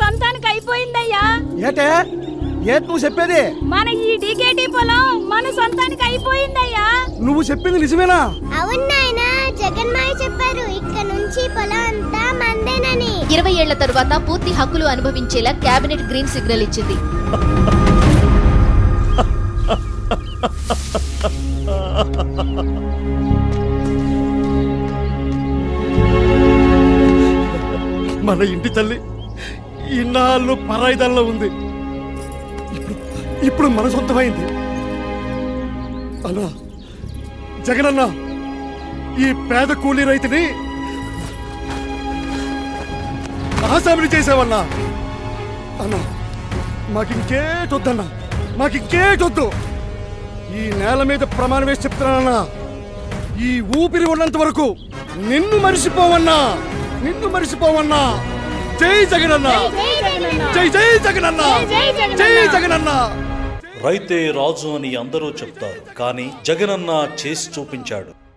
సొంతానికి అయిపోయిందయ్యా. ఏటే? ఏట్ నువ్వు చెప్పేది? మన ఈ డికేటి పొలం మన సొంతానికి అయిపోయిందయ్యా. నువ్వు చెప్పింది నిజమేనా? అవును నాయన జగన్మాయ చెప్పారు ఇక్కడ నుంచి పొలం అంతా మందేనని. ఇరవై ఏళ్ళ తరువాత పూర్తి హక్కులు అనుభవించేలా కేబినెట్ గ్రీన్ సిగ్నల్ ఇచ్చింది. మన ఇంటి తల్లి ఇన్నాళ్ళు పరాయిదల్లో ఉంది. ఇప్పుడు ఇప్పుడు మన సొంతమైంది. అన్నా జగనన్న ఈ పేద కూలీ రైతుని ఆసామిని చేసావన్నా. అన్నా మాకింకేటొద్దన్నా మాకింకేటొద్దు. ఈ నేల మీద ప్రమాణం వేసి చెప్తున్నానన్నా. ఈ ఊపిరి ఉన్నంత వరకు నిన్ను మరిసిపోవన్నా నిన్ను మరిసిపోవన్నా జై జగనన్న. జై జై జగనన్న. జై జగనన్న. రైతే రాజు అని అందరూ చెప్తారు కానీ జగనన్న చేసి చూపించాడు.